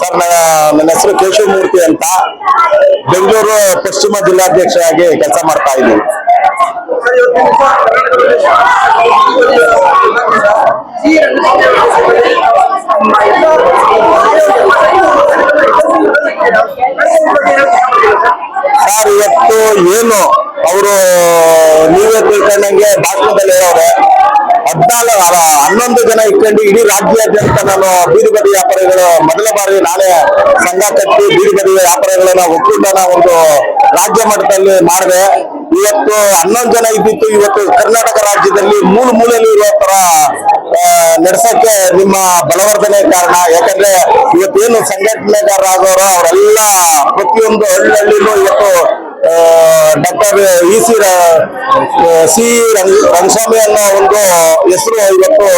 Sir ನನ್ನ ಹೆಸರು ಕೇಶವಮೂರ್ತಿ ಅಂತ ಬೆಂಗಳೂರು ಪಶ್ಚಿಮ ಜಿಲ್ಲಾಧ್ಯಕ್ಷರಾಗಿ ಕೆಲಸ ಮಾಡ್ತಾ ಇದ್ದೀನಿ. ಸರ್ ಇವತ್ತು ಏನು ಅವರು ನೀವೇ ತಿಳ್ಕೊಂಡಂಗೆ ಭಾಷಣದಲ್ಲಿ ಹೇಳೋದೆ. ಹದಿನಾಲ್ಕು ಹನ್ನೊಂದು ಜನ ಇಟ್ಕೊಂಡು ಇಡೀ ರಾಜ್ಯಾದ್ಯಂತ ನಾನು ಬೀದಿ ಬದಿ ವ್ಯಾಪಾರಿಗಳು ಮೊದಲ ಬಾರಿ ನಾನೇ ಸಂಘ ಕಟ್ಟಿ ಬೀದಿ ಬದಿ ವ್ಯಾಪಾರಿಗಳನ್ನ ಒಕ್ಕೂಟನ ಒಂದು ರಾಜ್ಯ ಮಟ್ಟದಲ್ಲಿ ಮಾಡಿದೆ. ಇವತ್ತು ಹನ್ನೊಂದು ಜನ ಇದ್ದಿತ್ತು ಇವತ್ತು ಕರ್ನಾಟಕ ರಾಜ್ಯದಲ್ಲಿ ಮೂಲ ಮೂಲೆಯಲ್ಲಿ ಇರೋ ತರ ನಡೆಸಕ್ಕೆ ನಿಮ್ಮ ಬಲವರ್ಧನೆ ಕಾರಣ. ಯಾಕಂದ್ರೆ ಇವತ್ತೇನು ಸಂಘಟನೆಗಾರರಾಗೋರು ಅವರೆಲ್ಲ ಪ್ರತಿಯೊಂದು ಹಳ್ಳಿನೂ ಇವತ್ತು doctor E C C Rangaswamy ಅನ್ನೋ ಒಂದು ಹೆಸರು ಇವತ್ತು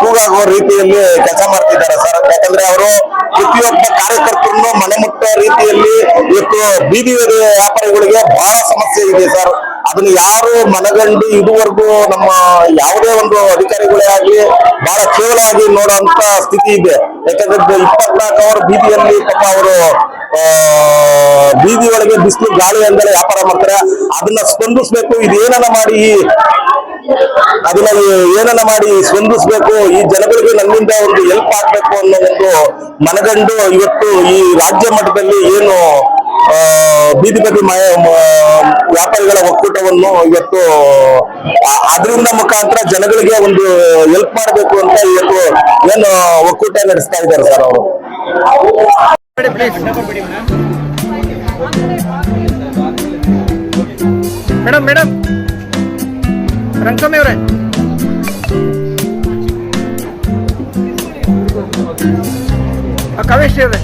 ಕೂಗಾಗುವ ರೀತಿಯಲ್ಲಿ ಕೆಲಸ ಮಾಡ್ತಿದ್ದಾರೆ ಸರ್. ಯಾಕಂದ್ರೆ ಅವರು ಪ್ರತಿಯೊಬ್ಬ ಕಾರ್ಯಕರ್ತರನ್ನು ಮನೆಮುಟ್ಟೋ ರೀತಿಯಲ್ಲಿ ಇವತ್ತು ಬೀದಿ ವ್ಯಾಪಾರಿಗಳಿಗೆ ಬಹಳ ಸಮಸ್ಯೆ ಇದೆ ಸರ್. ಅದನ್ನ ಯಾರು ಮನಗಂಡು ಇದುವರೆಗೂ ನಮ್ಮ ಯಾವುದೇ ಒಂದು ಅಧಿಕಾರಿಗಳೇ ಆಗ್ಲಿ ಬಹಳ ಆಗಿ ನೋಡುವಂತ ಸ್ಥಿತಿ ಇದೆ. ಯಾಕಂದ್ರೆ ಇಪ್ಪತ್ನಾಲ್ಕು ಅವರ್ ಬೀದಿಯಲ್ಲಿ ಪಾಪ ಅವರು ಬೀದಿ ಒಳಗೆ ಬಿಸಿಲು ಗಾಳಿ ಅಂದ್ರೆ ವ್ಯಾಪಾರ ಮಾಡ್ತಾರೆ. ಅದನ್ನ ಸ್ಪಂದಿಸ್ಬೇಕು ಇದೇನನ್ನ ಮಾಡಿ? ಅದನ್ನ ಏನನ್ನ ಮಾಡಿ ಸ್ಪಂದಿಸ್ಬೇಕು? ಈ ಜನಗಳಿಗೆ ನನ್ನಿಂದ ಒಂದು ಹೆಲ್ಪ್ ಆಗ್ಬೇಕು ಅನ್ನೋ ಒಂದು ಮನಗಂಡು ಇವತ್ತು ಈ ರಾಜ್ಯ ಮಟ್ಟದಲ್ಲಿ ಏನು ಬೀದಿ ಬದಿ ವ್ಯಾಪಾರಿಗಳ ಒಕ್ಕೂಟವನ್ನು ಇವತ್ತು ಅದರಿಂದ ಮುಖಾಂತರ ಜನಗಳಿಗೆ ಒಂದು ಹೆಲ್ಪ್ ಮಾಡಬೇಕು ಅಂತ ಇವತ್ತು ಏನು ಒಕ್ಕೂಟ ನಡೆಸ್ತಾ ಇದ್ದಾರೆ ಸರ್ ಅವರು? ಮೇಡಮ್ ಮೇಡಮ್ ರಂಗಸ್ವಾಮಿ ಅವರೇ ಕಾವೇಶ್ರೀ ಅವರೇ